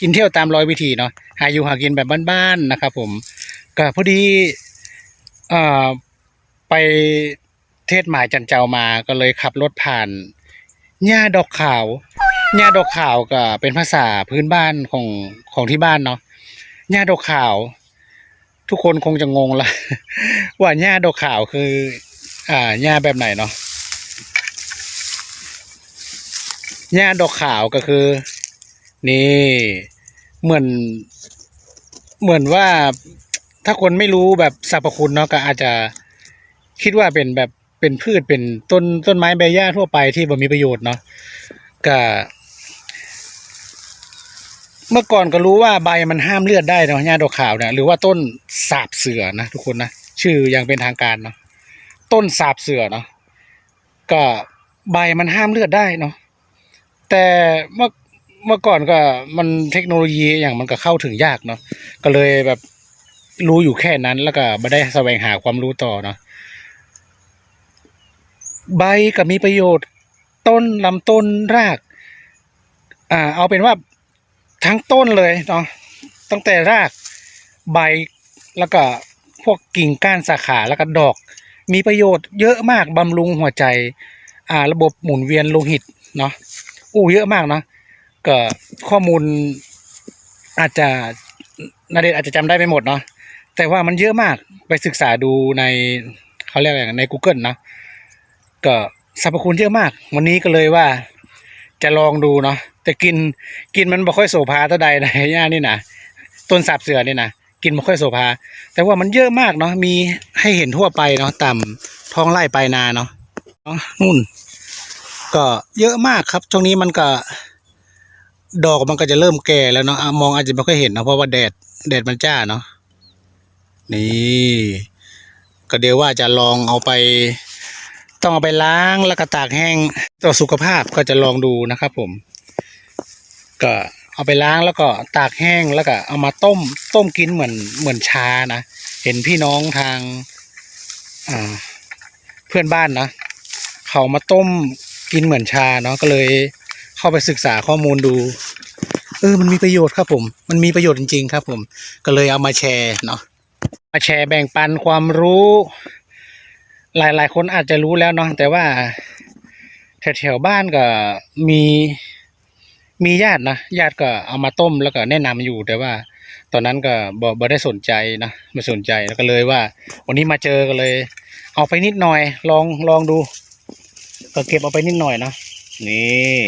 กินเที่ยวตามรอยวิธีเนาะหาอยู่หากินแบบบ้านๆนะครับผมก็พอดีเอ่อไปเทศหมายจันเจ้ามาก็เลยขับรถผ่านหญ้าดอกขาวหญ้าดอกขาวก็เป็นภาษาพื้นบ้านของของที่บ้านเนาะหญ้าดอกขาว ทุกคนคงจะงงละว่าหญ้าดอกขาวคือ อ่าหญ้าแบบไหนเนาะหญ้าดอกขาวก็คือ นี่ เหมือน เหมือนว่าถ้าคนไม่รู้แบบสรรพคุณเนาะก็อาจจะคิดว่าเป็นแบบเป็นพืชเป็นต้นต้นไม้ใบหญ้าทั่วไปที่บ่มีประโยชน์เนาะก็เมื่อก่อนก็รู้ว่าใบมันห้ามเลือดได้เนาะหญ้าดอกขาวเนี่ยหรือว่าต้นสาบเสือนะทุกคนนะชื่ออย่างเป็นทางการเนาะต้นสาบเสือเนาะก็ใบมันห้ามเลือดได้เนาะแต่เมื่อ เมื่อก่อนก็มันเทคโนโลยีอย่างมันก็เข้าถึงยากเนาะก็เลยแบบรู้อยู่แค่นั้นแล้วก็ไม่ได้แสวงหาความรู้ต่อเนาะใบก็มีประโยชน์ ต้นลำต้นราก อ่า เอาเป็นว่าทั้งต้นเลยเนาะตั้งแต่รากใบแล้วก็พวกกิ่งก้านสาขาแล้วก็ดอก มีประโยชน์เยอะมากบำรุงหัวใจ อ่า ระบบหมุนเวียนโลหิตเนาะอู้เยอะมากเนาะ ก็ข้อมูลอาจจะนาเดชอาจจะจำได้ไม่หมดเนาะแต่ว่ามันเยอะมากไปศึกษาดูในเขาเรียกอะไรใน Google นะก็สรรพคุณเยอะมาก วันนี้ก็เลยว่าจะลองดูเนาะแต่กินกินมันบ่ค่อยโสภาเท่าใดนะย่านี่นะต้นสาบเสือนี่นะกินบ่ค่อยโสภา แต่ว่ามันเยอะมากเนาะมีให้เห็นทั่วไปเนาะตามท้องไร่ไปลายนาเนาะเนาะนู่น ก็เยอะมากครับช่วงนี้มันก็ ดอกมันก็จะเริ่มแก่แล้วเนาะมองอาจจะไม่ค่อยเห็นเนาะเพราะว่าแดดแดดมันจ้าเนาะนี่ก็เดี๋ยวว่าจะลองเอาไป ต้องเอาไปล้างแล้วก็ตากแห้งต่อสุขภาพก็จะลองดูนะครับผม ก็เอาไปล้างแล้วก็ตากแห้งแล้วก็เอามาต้มต้มกินเหมือนเหมือนชานะเห็นพี่น้องทางเพื่อนบ้านนะเขามาต้มกินเหมือนชาเนาะก็เลย เข้าไปศึกษาข้อมูลดู เออ มันมีประโยชน์ครับผม มันมีประโยชน์จริง ๆ ครับ ผม ก็เลยเอามาแชร์เนาะ มาแชร์แบ่งปันความรู้ หลายๆ คนอาจจะรู้แล้วเนาะ แต่ว่าแถวๆบ้านก็มีมีญาตินะญาติก็เอามาต้มแล้วก็แนะนำอยู่แต่ว่า ตอนนั้นก็บ่บ่ได้สนใจนะไม่สนใจแล้วก็เลยว่า วันนี้มาเจอก็เลย เอาไปนิดหน่อย ลองลองดู ก็เก็บเอาไปนิดหน่อยเนาะนี่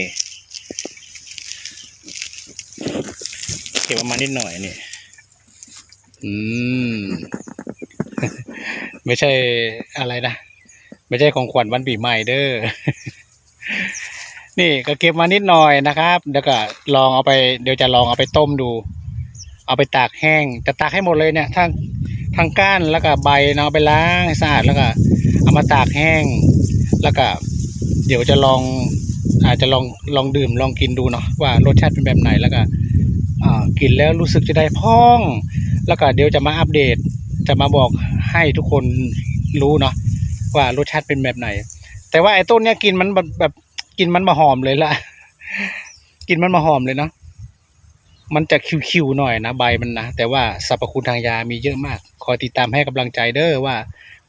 ก็บเอามานิดหน่อยนี่ อืม ไม่ใช่อะไรนะ ไม่ใช่ของขวัญวันปีใหม่เด้อ นี่ก็เก็บมานิดหน่อยนะครับ เดี๋ยวก็ลองเอาไป เดี๋ยวจะลองเอาไปต้มดู เอาไปตากแห้ง จะตากให้หมดเลยเนี่ย ทั้งทั้งก้านแล้วก็ใบเนาะไปล้างให้สะอาดแล้วก็เอามาตากแห้ง แล้วก็เดี๋ยวจะลองอาจจะลองลองดื่มลองกินดูเนาะว่ารสชาติเป็นแบบไหนแล้วก็ กินแล้วรู้สึกจะได้พ้อง แล้วก็เดี๋ยวจะมาอัปเดต จะมาบอกให้ทุกคนรู้เนาะว่ารสชาติเป็นแบบไหน แต่ว่าไอ้ต้นเนี้ยกินมันแบบแบบกินมันมาหอมเลยละกินมันมาหอมเลยเนาะมันจะคิวๆหน่อยนะใบมันนะแต่ว่าสรรพคุณทางยามีเยอะมาก คอยติดตามให้กำลังใจเด้อว่า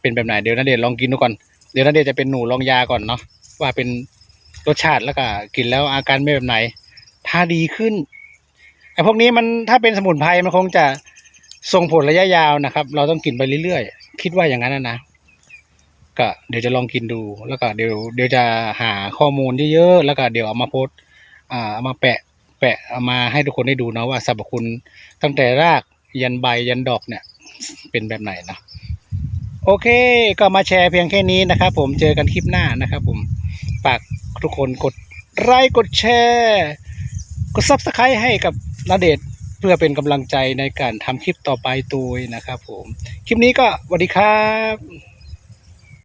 เป็นแบบไหนเดี๋ยวนาเดชน์ลองกินดูก่อน เดี๋ยวนาเดชน์จะเป็นหนูลองยาก่อนเนาะว่าเป็นรสชาติแล้วก็กินแล้วอาการเป็นแบบไหน ถ้าดีขึ้น ไอ้พวกนี้มันถ้าเป็นสมุนไพรมันคงจะส่งผลระยะยาวนะครับ เราต้องกินไปเรื่อยๆ คิดว่าอย่างนั้นนะนะก็เดี๋ยวจะลองกินดูแล้วก็เดี๋ยวเดี๋ยวจะหาข้อมูลเยอะๆแล้วก็เดี๋ยวเอามาโพสอ่าเอามาแปะแปะเอามาให้ทุกคนได้ดูนะว่าสรรพคุณตั้งแต่รากยันใบยันดอกเนี่ยเป็นแบบไหนนะโอเค ก็มาแชร์เพียงแค่นี้นะครับ ผมเจอกันคลิปหน้านะครับ ผมฝากทุกคนกดไลค์กดแชร์กดซับสไครต์ให้กับ ณเดชเพื่อเป็นกำลังใจในการทำคลิปต่อไปตัวนะครับผม คลิปนี้ก็สวัสดีครับ